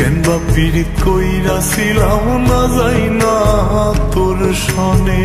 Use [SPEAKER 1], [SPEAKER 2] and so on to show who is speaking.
[SPEAKER 1] কেন বা কইরা ছিলাম না যাই না তোর সনে।